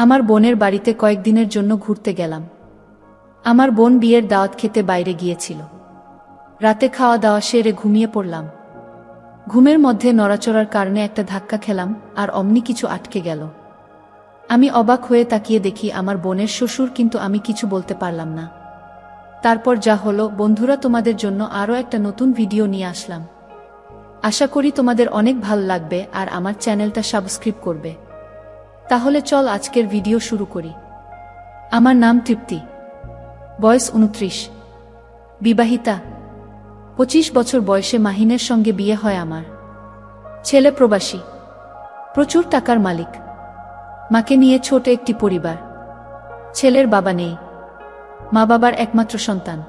আমার বোনের বাড়িতে কয়েকদিনের জন্য ঘুরতে গেলাম। আমার বোন বিয়ের দাওয়াত খেতে বাইরে গিয়েছিল। রাতে খাওয়া দাওয়া সেরে ঘুমিয়ে পড়লাম। ঘুমের মধ্যে নড়াচড়ার কারণে একটা ধাক্কা খেলাম আর অমনি কিছু আটকে গেল। আমি অবাক হয়ে তাকিয়ে দেখি আমার বোনের শ্বশুর কিন্তু আমি কিছু বলতে পারলাম না। তারপর যা হলো, বন্ধুরা তোমাদের জন্য আরও একটা নতুন ভিডিও নিয়ে আসলাম। আশা করি তোমাদের অনেক ভালো লাগবে আর আমার চ্যানেলটা সাবস্ক্রাইব করবে। তাহলে চল আজকের ভিডিও শুরু করি। আমার নাম তৃপ্তি। বয়স উনত্রিশ বিবাহিতা। পঁচিশ বছর বয়সে মাহিনের সঙ্গে বিয়ে হয় আমার। ছেলে প্রবাসী। প্রচুর টাকার মালিক। মাকে নিয়ে ছোট একটি পরিবার। ছেলের বাবা নেই। মা বাবার একমাত্র সন্তান।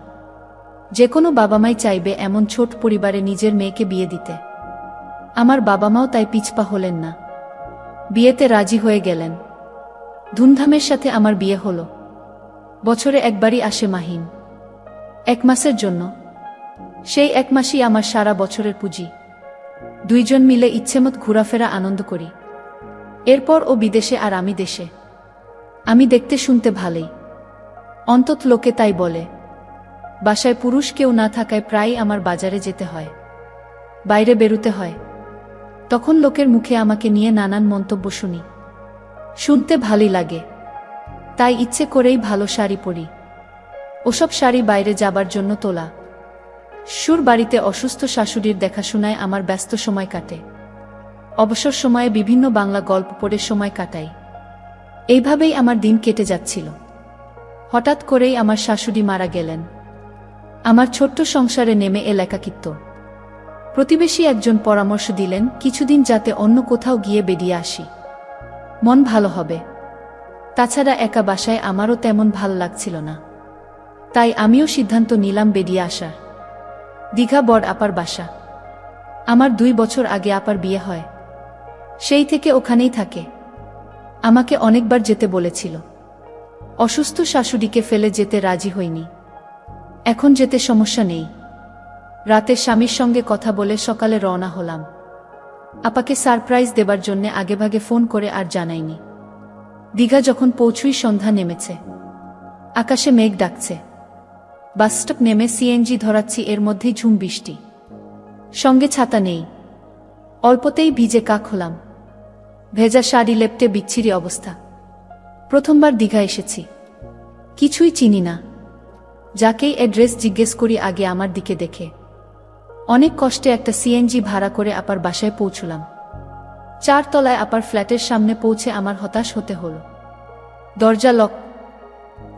যে কোনো বাবা মাই চাইবে এমন ছোট পরিবারে নিজের মেয়েকে বিয়ে দিতে। আমার বাবা মাও তাই পিছপা হলেন না। বিয়েতে রাজি হয়ে গেলেন। ধুমধামের সাথে আমার বিয়ে হলো। বছরে একবারই আসে মাহিন এক মাসের জন্য। সেই এক মাসই আমার সারা বছরের পুঁজি। দুইজন মিলে ইচ্ছেমত ঘোরাফেরা আনন্দ করি। এরপর ও বিদেশে আর আমি দেশে। আমি দেখতে শুনতে ভালোই। অন্তত লোকে তাই বলে। বাসায় পুরুষ কেউ না থাকায় প্রায় আমার বাজারে যেতে হয়। বাইরে বেরুতে হয়। তখন লোকের মুখে আমাকে নিয়ে নানান মন্তব্য শুনি। শুনতে ভালোই লাগে। তাই ইচ্ছে করেই ভালো শাড়ি পরি। ওসব শাড়ি বাইরে যাবার জন্য তোলা। সুর বাড়িতে অসুস্থ শাশুড়ির দেখাশোনায় আমার ব্যস্ত সময় কাটে। অবসর সময়ে বিভিন্ন বাংলা গল্প পড়ে সময় কাটাই। এইভাবেই আমার দিন কেটে যাচ্ছিল। হঠাৎ করেই আমার শাশুড়ি মারা গেলেন। আমার ছোট্ট সংসারে নেমে এল একাকিত্ব প্রতিবেশী একজন পরামর্শ দিলেন, কিছুদিন যাতে অন্য কোথাও গিয়ে বেরিয়ে আসি। মন ভালো হবে। তাছাড়া একা বাসায় আমারও তেমন ভালো লাগছিল না। তাই আমিও সিদ্ধান্ত নিলাম বেরিয়ে আসার দীঘা বড় আপার বাসা। আমার দুই বছর আগে আপার বিয়ে হয়। সেই থেকে ওখানেই থাকে। আমাকে অনেকবার যেতে বলেছিল। অসুস্থ শাশুড়িকে ফেলে যেতে রাজি হইনি। এখন যেতে সমস্যা নেই। রাতে স্বামীর সঙ্গে কথা বলে সকালে রওনা হলাম। আপাকে সারপ্রাইজ দেবার জন্যে আগেভাগে ফোন করে আর জানাইনি। দীঘা যখন পৌঁছুই সন্ধ্যা নেমেছে। আকাশে মেঘ ডাকছে। বাসস্টপ নেমে সিএনজি ধরাচ্ছি, এর মধ্যেই ঝুম বৃষ্টি। সঙ্গে ছাতা নেই। অল্পতেই ভিজে কাক হলাম। ভেজা শাড়ি লেপটে বিচ্ছিরি অবস্থা। প্রথমবার দীঘা এসেছি। কিছুই চিনি না। যাকেই অ্যাড্রেস জিজ্ঞেস করি, আগে আমার দিকে দেখে। অনেক কষ্টে একটা সিএনজি ভাড়া করে আপার বাসায় পৌঁছলাম। চার তলায় আপার ফ্ল্যাটের সামনে পৌঁছে আমার হতাশ হতে হল। দরজা লক।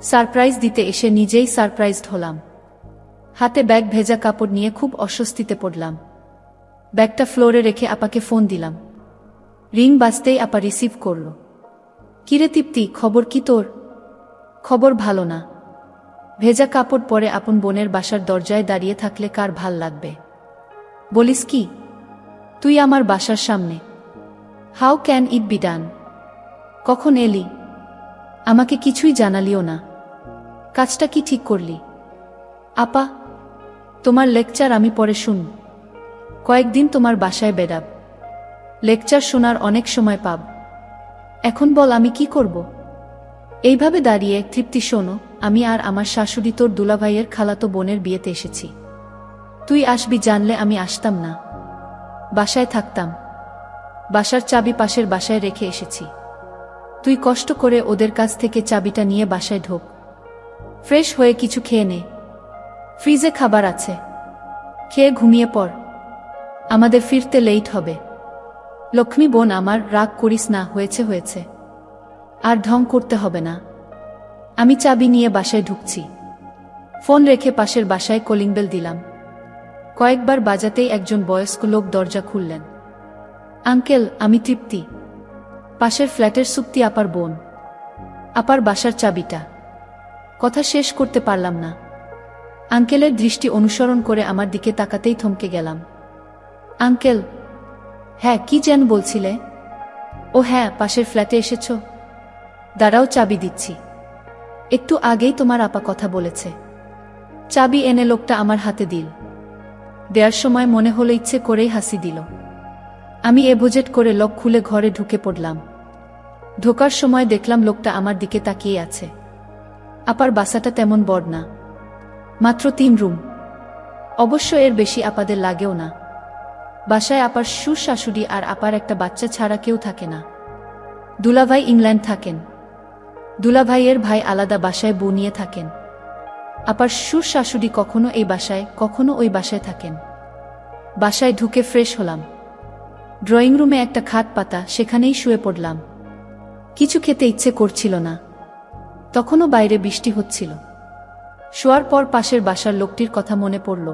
সারপ্রাইজ দিতে এসে নিজেই সারপ্রাইজড হলাম। হাতে ব্যাগ ভেজা কাপড় নিয়ে খুব অস্বস্তিতে পড়লাম। ব্যাগটা ফ্লোরে রেখে আপাকে ফোন দিলাম। রিং বাজতেই আপা রিসিভ করল। কিরে তৃপ্তি, খবর কি তোর? খবর ভালো না। ভেজা কাপড় পরে আপন বোনের বাসার দরজায় দাঁড়িয়ে থাকলে কার ভালো লাগবে? বলিস কি? তুই আমার বাসার সামনে। How can it be done কখন এলি? আমাকে কিছুই জানালিও না। কাজটা কি ঠিক করলি? আপা, তোমার লেকচার আমি পরে শুন। কয়েকদিন তোমার বাসায় বেড়াব। লেকচার শোনার অনেক সময় পাব। এখন বল আমি কি করব? এইভাবে দাঁড়িয়ে তৃপ্তি শোনো, আমি আর আমার শাশুড়ি তোর দুলাভাইয়ের খালাতো বোনের বিয়েতে এসেছি। তুই আসবি জানলে আমি আসতাম না। বাসায় থাকতাম। বাসার চাবি পাশের বাসায় রেখে এসেছি। তুই কষ্ট করে ওদের কাছ থেকে চাবিটা নিয়ে বাসায় ঢোক। ফ্রেশ হয়ে কিছু খেয়ে নে। ফ্রিজে খাবার আছে। খেয়ে ঘুমিয়ে পড়। আমাদের ফিরতে লেট হবে। লক্ষ্মী বোন আমার, রাগ করিস না, হয়েছে হয়েছে। আর ঢং করতে হবে না। আমি চাবি নিয়ে বাসায় ঢুকছি। ফোন রেখে পাশের বাসায় কলিং বেল দিলাম। কয়েকবার বাজাতেই একজন বয়স্ক লোক দরজা খুললেন। আঙ্কেল, আমি তৃপ্তি। পাশের ফ্ল্যাটের সুপ্তি আপার বোন। আপার বাসার চাবিটা। কথা শেষ করতে পারলাম না। আঙ্কেলের দৃষ্টি অনুসরণ করে আমার দিকে তাকাতেই থমকে গেলাম। আঙ্কেল হ্যাঁ কি যেন বলছিলে? ও হ্যাঁ পাশের ফ্ল্যাটে এসেছ। দাঁড়াও, চাবি দিচ্ছি। একটু আগেই তোমার আপা কথা বলেছে। চাবি এনে লোকটা আমার হাতে দিল। দেওয়ার সময় মনে হলো ইচ্ছে করেই হাসি দিল। আমি এভোজেট করে লক খুলে ঘরে ঢুকে পড়লাম। ঢোকার সময় দেখলাম লোকটা আমার দিকে তাকিয়ে আছে। আপার বাসাটা তেমন বড় না। মাত্র তিন রুম। অবশ্য এর বেশি আপাদের লাগেও না। বাসায় আপার শ্বশুর শাশুড়ি আর আপার একটা বাচ্চা ছাড়া কেউ থাকে না। দুলাভাই ইংল্যান্ড থাকেন। দুলাভাইয়ের ভাই আলাদা বাসায় বউ নিয়ে থাকেন। আপার শ্বশুর শাশুড়ি কখনো এই বাসায়, কখনো ওই বাসায় থাকেন। বাসায় ঢুকে ফ্রেশ হলাম। ড্রয়িং রুমে একটা খাট পাতা, সেখানেই শুয়ে পড়লাম। কিছু খেতে ইচ্ছে করছিল না। তখনও বাইরে বৃষ্টি হচ্ছিল। শোয়ার পর পাশের বাসার লোকটির কথা মনে পড়ল।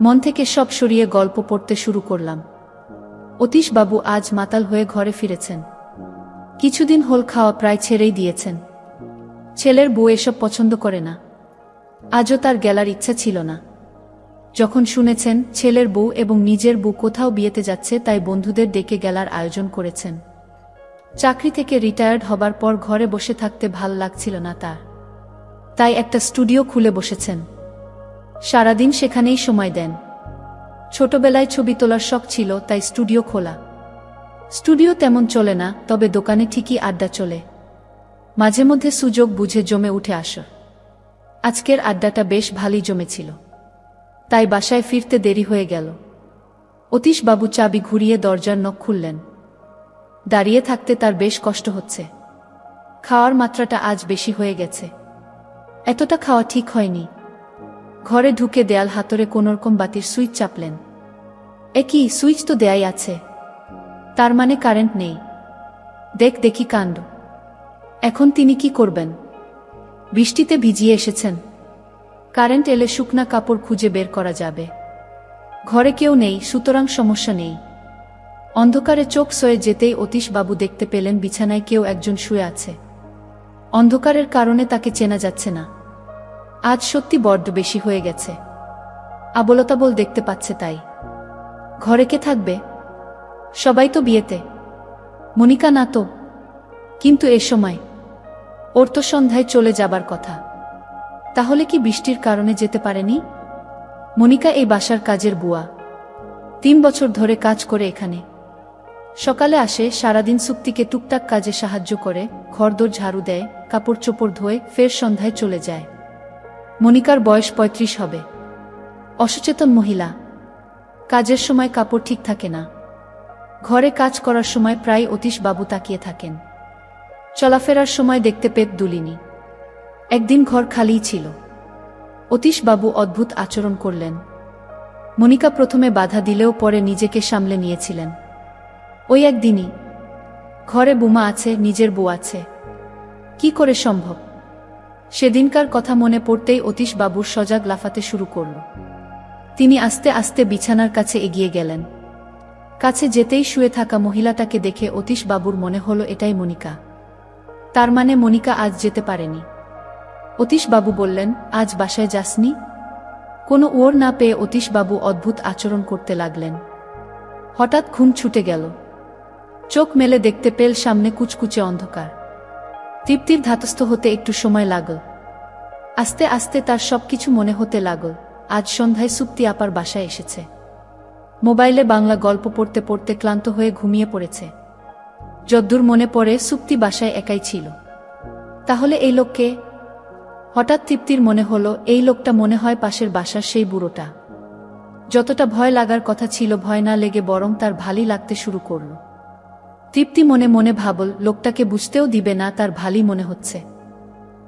মন থেকে সব সরিয়ে গল্প পড়তে শুরু করলাম। অতীশ বাবু আজ মাতাল হয়ে ঘরে ফিরেছেন। কিছুদিন হোল খাওয়া প্রায় ছেড়েই দিয়েছেন। ছেলের বউ এসব পছন্দ করে না। আজও তার গেলার ইচ্ছা ছিল না। যখন শুনেছেন, ছেলের বউ এবং নিজের বউ কোথাও বিয়েতে যাচ্ছে, তাই বন্ধুদের ডেকে গেলার আয়োজন করেছেন। চাকরি থেকে রিটায়ার্ড হবার পর ঘরে বসে থাকতে ভালো লাগছিল না তার। তাই একটা স্টুডিও খুলে বসেছেন। সারাদিন সেখানেই সময় দেন। ছোটবেলায় ছবি তোলার শখ ছিল, তাই স্টুডিও খোলা। স্টুডিও তেমন চলে না, তবে দোকানে ঠিকই আড্ডা চলে। মাঝে মধ্যে সুযোগ বুঝে জমে উঠে আস। আজকের আড্ডাটা বেশ ভালোই জমেছিল। তাই বাসায় ফিরতে দেরি হয়ে গেল। অতীশবাবু চাবি ঘুরিয়ে দরজার নখ খুললেন। দাঁড়িয়ে থাকতে তার বেশ কষ্ট হচ্ছে। খাওয়ার মাত্রাটা আজ বেশি হয়ে গেছে। এতটা খাওয়া ঠিক হয়নি। ঘরে ঢুকে দেয়াল হাতরে কোনোরকম বাতির সুইচ চাপলেন। এ কি, সুইচ তো দেয়াই আছে। তার মানে কারেন্ট নেই। দেখ দেখি কাণ্ড। এখন তিনি কি করবেন? বৃষ্টিতে ভিজিয়ে এসেছেন। কারেন্ট এলে শুকনা কাপড় খুঁজে বের করা যাবে। ঘরে কেউ নেই, সুতরাং সমস্যা নেই। অন্ধকারে চোখ সয়ে যেতেই অতীশবাবু দেখতে পেলেন বিছানায় কেউ একজন শুয়ে আছে। অন্ধকারের কারণে তাকে চেনা যাচ্ছে না। আজ সত্যি বড্ড বেশি হয়ে গেছে। আবলতাবল দেখতে পাচ্ছে তাই। ঘরে কে থাকবে? সবাই তো বিয়েতে। মনিকা না তো। কিন্তু এ সময় ওর তো সন্ধ্যায় চলে যাবার কথা। তাহলে কি বৃষ্টির কারণে যেতে পারেনি? মনিকা এই বাসার কাজের বুয়া। তিন বছর ধরে কাজ করে এখানে। সকালে আসে, সারাদিন সুক্তিকে টুকটাক কাজে সাহায্য করে, ঘরদোর ঝাড়ু দেয় কাপড় চোপড় ধোয়, ফের সন্ধ্যায় চলে যায়। মনিকার বয়স পঁয়ত্রিশ হবে। অসচেতন মহিলা। কাজের সময় কাপড় ঠিক থাকে না। ঘরে কাজ করার সময় প্রায় অতীশ বাবু তাকিয়ে থাকেন। চলাফেরার সময় দেখতে পেত দুলিনি। একদিন ঘর খালিই ছিল। অতীশ বাবু অদ্ভুত আচরণ করলেন। মনিকা প্রথমে বাধা দিলেও পরে নিজেকে সামলে নিয়েছিলেন। ওই একদিনই, ঘরে বোমা আছে, নিজের বউ আছে। কি করে সম্ভব? সেদিনকার কথা মনে পড়তেই অতীশ বাবুর সজাগ লাফাতে শুরু করল। তিনি আস্তে আস্তে বিছানার কাছে এগিয়ে গেলেন। কাছে যেতেই শুয়ে থাকা মহিলাটাকে দেখে অতীশ বাবুর মনে হলো এটাই মনিকা তার মানে মনিকা আজ যেতে পারেনি। অতীশ বাবু বললেন, আজ বাসায় যাসনি? কোনো ওর না পেয়ে অতীশবাবু অদ্ভুত আচরণ করতে লাগলেন। হঠাৎ খুন ছুটে গেল। চোখ মেলে দেখতে পেল সামনে কুচকুচে অন্ধকার। তৃপ্তির ধাতস্থ হতে একটু সময় লাগল। আস্তে আস্তে তার সবকিছু মনে হতে লাগল, আজ সন্ধ্যায় সুপ্তি আপার বাসায় এসেছে। মোবাইলে বাংলা গল্প পড়তে পড়তে ক্লান্ত হয়ে ঘুমিয়ে পড়েছে। যদ্দূর মনে পড়ে সুপ্তি বাসায় একাই ছিল। তাহলে এই লোককে? হঠাৎ তৃপ্তির মনে হলো, এই লোকটা মনে হয় পাশের বাসার সেই বুড়োটা। যতটা ভয় লাগার কথা ছিল, ভয় না লেগে বরং তার ভালই লাগতে শুরু করল। তৃপ্তি মনে মনে ভাবল, লোকটাকে বুঝতেও দিবে না, তার ভালই মনে হচ্ছে।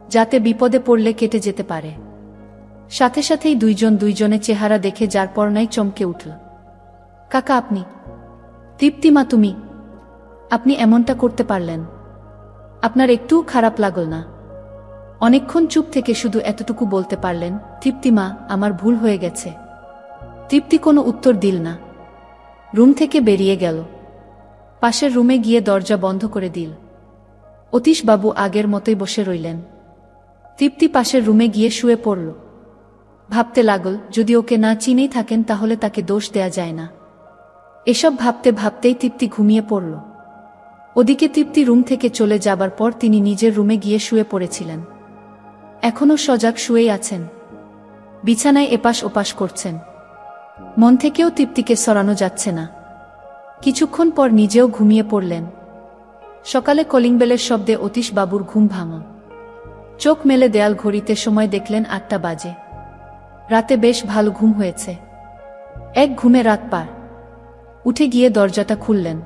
যাতে বিপদে পড়লে কেটে যেতে পারে। সাথে সাথেই দুইজন দুইজনে চেহারা দেখে যার পরনাই চমকে উঠল। কাকা, আপনি? তৃপ্তিমা তুমি? আপনি এমনটা করতে পারলেন। আপনার একটুও খারাপ লাগল না। অনেকক্ষণ চুপ থেকে শুধু এতটুকু বলতে পারলেন তৃপ্তিমা আমার ভুল হয়ে গেছে। তৃপ্তি কোনো উত্তর দিল না। রুম থেকে বেরিয়ে গেল। পাশের রুমে গিয়ে দরজা বন্ধ করে দিল। অতীশবাবু আগের মতোই বসে রইলেন। তৃপ্তি পাশের রুমে গিয়ে শুয়ে পড়ল। ভাবতে লাগল, যদি ওকে না চিনেই থাকেন, তাহলে তাকে দোষ দেয়া যায় না। এসব ভাবতে ভাবতেই তৃপ্তি ঘুমিয়ে পড়ল। ওদিকে তৃপ্তি রুম থেকে চলে যাবার পর তিনি নিজের রুমে গিয়ে শুয়ে পড়েছিলেন। এখনও সজাগ শুয়েই আছেন। বিছানায় এপাশ ওপাশ করছেন। মন থেকেও তৃপ্তিকে সরানো যাচ্ছে না। কিছুক্ষণ পর নিজেও ঘুমিয়ে পড়লেন। সকালে কলিং বেলের শব্দে অতীশ বাবুর ঘুম ভাঙল চোখ মেলে দেয়াল ঘড়িতে সময় দেখলেন আটটা বাজে। রাতে বেশ ভালো ঘুম হয়েছে। এক ঘুমে রাত পার। উঠে গিয়ে দরজাটা খুললেন।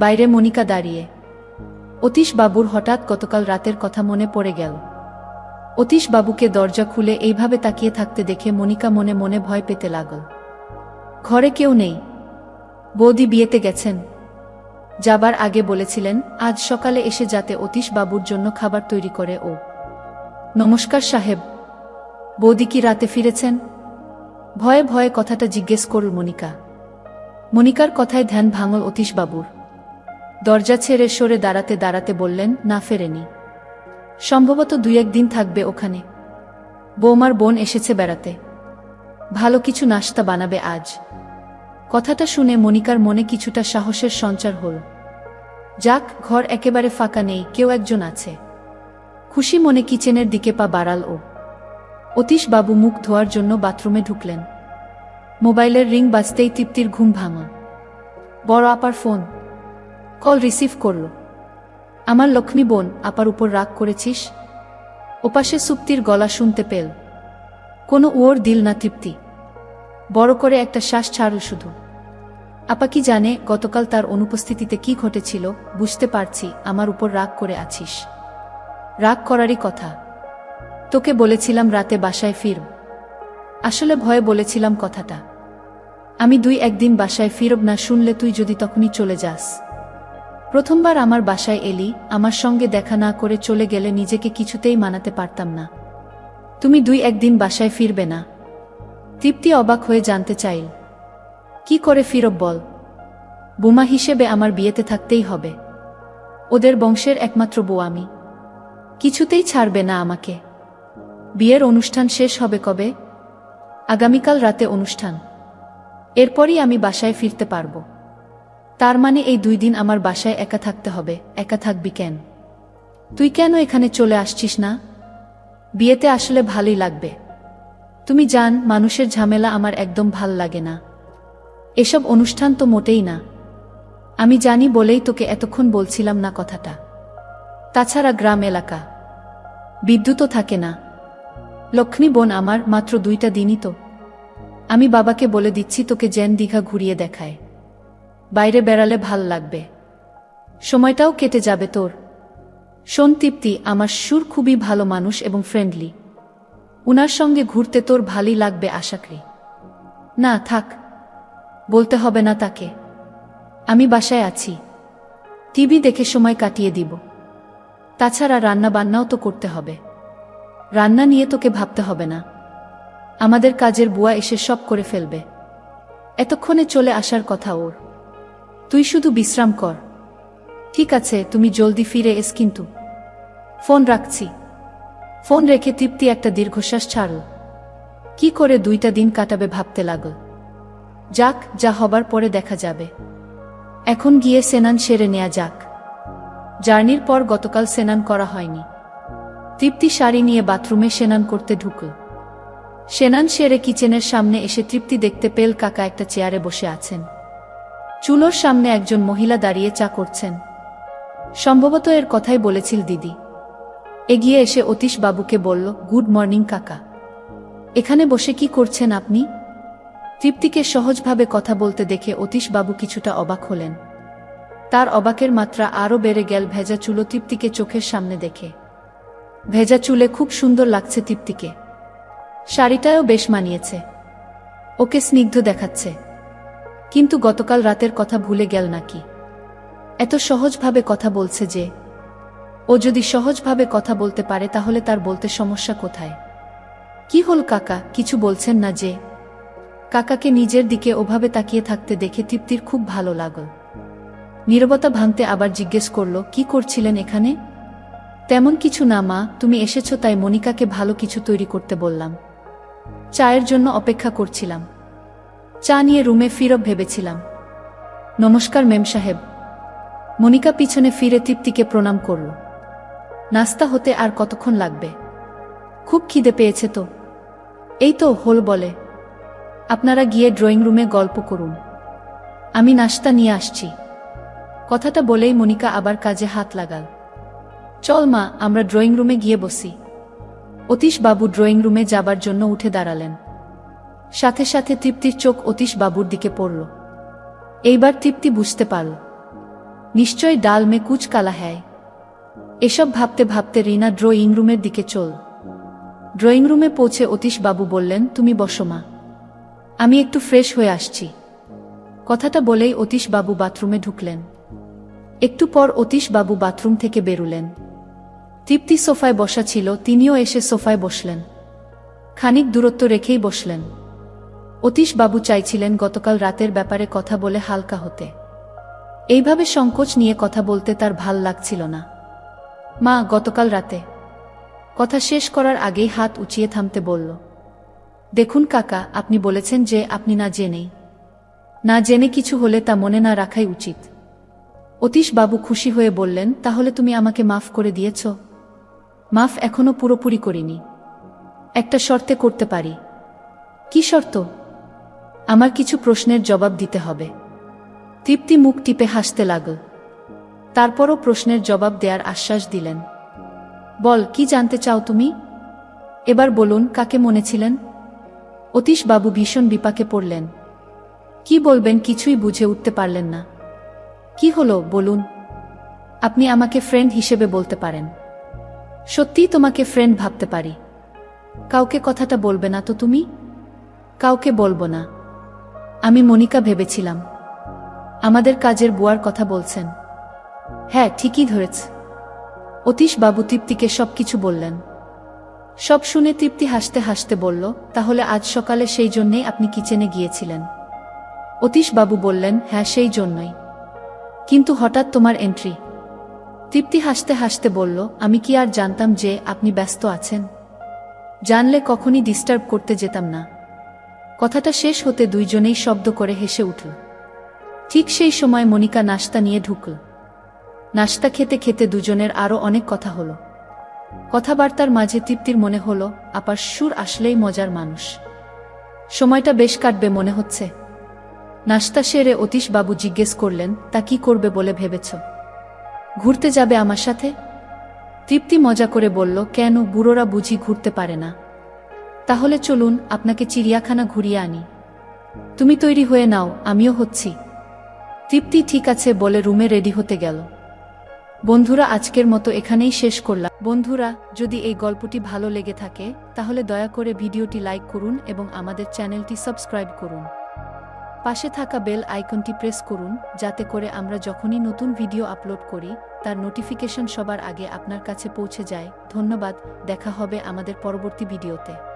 বাইরে মনিকা দাঁড়িয়ে। অতীশ বাবুর হঠাৎ গতকাল রাতের কথা মনে পড়ে গেল। অতীশ বাবুকে দরজা খুলে এইভাবে তাকিয়ে থাকতে দেখে মনিকা মনে মনে ভয় পেতে লাগল। ঘরে কেউ নেই। বৌদি বিয়েতে গেছেন। যাবার আগে বলেছিলেন, আজ সকালে এসে যাতে অতীশ বাবুর জন্য খাবার তৈরি করে ও। নমস্কার সাহেব। বৌদি কি রাতে ফিরেছেন? ভয়ে ভয়ে কথাটা জিজ্ঞেস করল মনিকা। মনিকার কথায় ধ্যান ভাঙল অতীশ বাবুর। দরজা ছেড়ে সরে দাঁড়াতে দাঁড়াতে বললেন, না ফেরেনি। সম্ভবত দুই একদিন থাকবে ওখানে। বৌমার বোন এসেছে বেড়াতে। ভালো কিছু নাস্তা বানাবে আজ। কথাটা শুনে মনিকার মনে কিছুটা সাহসের সঞ্চার হল। যাক, ঘর একেবারে ফাঁকা নেই, কেউ একজন আছে। খুশি মনে কিচেনের দিকে পা বাড়াল ও। অতীশ বাবু মুখ ধোয়ার জন্য বাথরুমে ঢুকলেন। মোবাইলের রিং বাজতেই তৃপ্তির ঘুম ভাঙা। বড় আপার ফোন। কল রিসিভ করল। আমার লক্ষ্মী বোন আপার উপর রাগ করেছিস? ওপাশে সুপ্তির গলা শুনতে পেল। কোনো ওর দিল না তৃপ্তি। বড় করে একটা শ্বাস ছাড়ল শুধু। আপা কি জানে গতকাল তার অনুপস্থিতিতে কি ঘটেছিল, বুঝতে পারছি আমার উপর রাগ করে আছিস। রাগ করারই কথা। তোকে বলেছিলাম রাতে বাসায় ফিরব আসলে ভয়ে বলেছিলাম কথাটা। আমি দুই একদিন বাসায় ফিরব না শুনলে তুই যদি তখনই চলে যাস। প্রথমবার আমার বাসায় এলি, আমার সঙ্গে দেখা না করে চলে গেলে নিজেকে কিছুতেই মানাতে পারতাম না। তুমি দুই একদিন বাসায় ফিরবে না। তৃপ্তি অবাক হয়ে জানতে চাইল, কি করে ফিরব বল? বোমা হিসেবে আমার বিয়েতে থাকতেই হবে। ওদের বংশের একমাত্র বউ আমি। কিছুতেই ছাড়বে না আমাকে। বিয়ের অনুষ্ঠান শেষ হবে কবে? আগামীকাল রাতে অনুষ্ঠান। এরপরই আমি বাসায় ফিরতে পারব। তার মানে এই দুই দিন আমার বাসায় একা থাকতে হবে, একা থাকবি কেন? তুই কেন এখানে চলে আসছিস না? বিয়েতে আসলে ভালোই লাগবে। তুমি জান, মানুষের ঝামেলা আমার একদম ভালো লাগে না। এসব অনুষ্ঠান তো মোটেই না। আমি জানি বলেই তোকে এতক্ষণ বলছিলাম না কথাটা। তাছাড়া গ্রাম এলাকা। বিদ্যুৎও থাকে না। লক্ষ্মী বোন আমার মাত্র দুইটা দিনই তো। আমি বাবাকে বলে দিচ্ছি তোকে জেন দীঘা ঘুরিয়ে দেখায়। বাইরে বেড়ালে ভালো লাগবে। সময়টাও কেটে যাবে তোর। শোন তৃপ্তি, আমার সুর খুবই ভালো মানুষ এবং ফ্রেন্ডলি উনার সঙ্গে ঘুরতে তোর ভালোই লাগবে আশা করি না, থাক। বলতে হবে না তাকে। আমি বাসায় আছি। টিভি দেখে সময় কাটিয়ে দিব। তাছাড়া রান্না বান্নাও তো করতে হবে। রান্না নিয়ে তোকে ভাবতে হবে না। আমাদের কাজের বুয়া এসে সব করে ফেলবে। এতক্ষণে চলে আসার কথা ওর। তুই শুধু বিশ্রাম কর। ঠিক আছে, তুমি জলদি ফিরে এস কিন্তু। ফোন রাখছি। ফোন রেখে তৃপ্তি একটা দীর্ঘশ্বাস ছাড়ল। কি করে দুইটা দিন কাটাবে ভাবতে লাগল। যাক, যা হবার পরে দেখা যাবে। এখন গিয়ে সেনান সেরে নেয়া যাক। জার্নির পর গতকাল সেনান করা হয়নি। তৃপ্তি শাড়ি নিয়ে বাথরুমে সেনান করতে ঢুকল। সেনান সেরে কিচেনের সামনে এসে তৃপ্তি দেখতে পেল কাকা একটা চেয়ারে বসে আছেন। চুলোর সামনে একজন মহিলা দাঁড়িয়ে চা করছেন। সম্ভবত এর কথাই বলেছিল দিদি। এগিয়ে এসে অতীশ বাবুকে বলল, গুড মর্নিং কাকা। এখানে বসে কি করছেন আপনি? তৃপ্তিকে সহজভাবে কথা বলতে দেখে অতীশ বাবু কিছুটা অবাক হলেন। তার অবাকের মাত্রা আরও বেড়ে গেল ভেজা চুলো তৃপ্তিকে চোখের সামনে দেখে। ভেজা চুলে খুব সুন্দর লাগছে তৃপ্তিকে। শাড়িটাও বেশ মানিয়েছে। ওকে স্নিগ্ধ দেখাচ্ছে। কিন্তু গতকাল রাতের কথা ভুলে গেল নাকি? এত সহজভাবে কথা বলছে যে, ও যদি সহজভাবে কথা বলতে পারে তাহলে তার বলতে সমস্যা কোথায়? কি হল কাকা? কিছু বলছেন না যে, কাকাকে নিজের দিকে ওভাবে তাকিয়ে থাকতে দেখে তৃপ্তির খুব ভালো লাগল। নীরবতা ভাঙতে আবার জিজ্ঞেস করল, কি করছিলেন এখানে? তেমন কিছু না মা, তুমি এসেছ তাই মনিকাকে ভালো কিছু তৈরি করতে বললাম। চায়ের জন্য অপেক্ষা করছিলাম। চা নিয়ে রুমে ফিরব ভেবেছিলাম। নমস্কার মেম সাহেব। মনিকা পিছনে ফিরে তৃপ্তিকে প্রণাম করল। নাস্তা হতে আর কতক্ষণ লাগবে? খুব খিদে পেয়েছে তো। এই তো, হোল বলে। আপনারা গিয়ে ড্রয়িং রুমে গল্প করুন। আমি নাস্তা নিয়ে আসছি। কথাটা বলেই মনিকা আবার কাজে হাত লাগাল। চল মা, আমরা ড্রয়িং রুমে গিয়ে বসি। অতীশ বাবু ড্রয়িং রুমে যাবার জন্য উঠে দাঁড়ালেন। সাথে সাথে তৃপ্তির চোখ অতীশ বাবুর দিকে পড়ল। এইবার তৃপ্তি বুঝতে পারল। নিশ্চয় ডাল মে কুচ কালা হ্যায়। এসব ভাবতে ভাবতে রিনা ড্রয়িং রুমের দিকে চল। ড্রয়িং রুমে পৌঁছে অতীশ বাবু বললেন, তুমি বসো মা। আমি একটু ফ্রেশ হয়ে আসছি। কথাটা বলেই অতীশ বাবু বাথরুমে ঢুকলেন। একটু পর অতীশ বাবু বাথরুম থেকে বেরুলেন। তৃপ্তি সোফায় বসা ছিল, তিনিও এসে সোফায় বসলেন। খানিক দূরত্ব রেখেই বসলেন। অতীশ বাবু চাইছিলেন গতকাল রাতের ব্যাপারে কথা বলে হালকা হতে। এইভাবে সংকোচ নিয়ে কথা বলতে তার ভালো লাগছিল না। মা, গতকাল রাতে। কথা শেষ করার আগেই হাত উঁচিয়ে থামতে বলল, দেখুন কাকা, আপনি বলেছেন যে আপনি না জেনেই। না জেনে কিছু হলে তা মনে না রাখাই উচিত। অতীশ বাবু খুশি হয়ে বললেন, তাহলে তুমি আমাকে মাফ করে দিয়েছ। মাফ এখনও পুরোপুরি করিনি। একটা শর্তে করতে পারি। কি শর্ত? আমার কিছু প্রশ্নের জবাব দিতে হবে। তৃপ্তি মুখ টিপে হাসতে লাগল। তারপরও প্রশ্নের জবাব দেওয়ার আশ্বাস দিলেন। বল, কি জানতে চাও তুমি? এবার বলুন, কাকে মনে ছিলেন? অতীশ বাবু ভীষণ বিপাকে পড়লেন। কি বলবেন কিছুই বুঝে উঠতে পারলেন না। কি হলো, বলুন। আপনি আমাকে ফ্রেন্ড হিসেবে বলতে পারেন। সত্যিই তোমাকে ফ্রেন্ড ভাবতে পারি। কাউকে কথাটা বলবে না তো তুমি? কাউকে বলব না। আমি মনিকা ভেবেছিলাম। আমাদের কাজের বুয়ার কথা বলছেন। হ্যাঁ ঠিকই ধরেছে। অতীশ বাবু তৃপ্তিকে সবকিছু বললেন। সব শুনে তৃপ্তি হাসতে হাসতে বলল, তাহলে আজ সকালে সেই জন্যেই আপনি কিচেনে গিয়েছিলেন। অতীশ বাবু বললেন হ্যাঁ সেই জন্যই। কিন্তু হঠাৎ তোমার এন্ট্রি তৃপ্তি হাসতে হাসতে বলল, আমি কি আর জানতাম যে আপনি ব্যস্ত আছেন? জানলে কখনই ডিস্টার্ব করতে যেতাম না। কথাটা শেষ হতে দুইজনেই শব্দ করে হেসে উঠল। ঠিক সেই সময় মনিকা নাস্তা নিয়ে ঢুকল। নাস্তা খেতে খেতে দুজনের আরও অনেক কথা হলো। কথাবার্তার মাঝে তৃপ্তির মনে হলো, আপার সুর আসলেই মজার মানুষ। সময়টা বেশ কাটবে মনে হচ্ছে। নাস্তা সেরে অতীশ বাবু জিজ্ঞেস করলেন, তা কি করবে বলে ভেবেছ? ঘুরতে যাবে আমার সাথে? তৃপ্তি মজা করে বলল, কেন বুড়োরা বুঝি ঘুরতে পারে না। তাহলে চলুন আপনাকে চিড়িয়াখানা ঘুরিয়ে আনি। তুমি তৈরি হয়ে নাও, আমিও হচ্ছি। তৃপ্তি ঠিক আছে বলে রুমে রেডি হতে গেল। বন্ধুরা, আজকের মতো এখানেই শেষ করলাম। বন্ধুরা, যদি এই গল্পটি ভালো লেগে থাকে, তাহলে দয়া করে ভিডিওটি লাইক করুন এবং আমাদের চ্যানেলটি সাবস্ক্রাইব করুন। পাশে থাকা বেল আইকনটি প্রেস করুন, যাতে করে আমরা যখনই নতুন ভিডিও আপলোড করি, তার নোটিফিকেশন সবার আগে আপনার কাছে পৌঁছে যায়। ধন্যবাদ, দেখা হবে আমাদের পরবর্তী ভিডিওতে।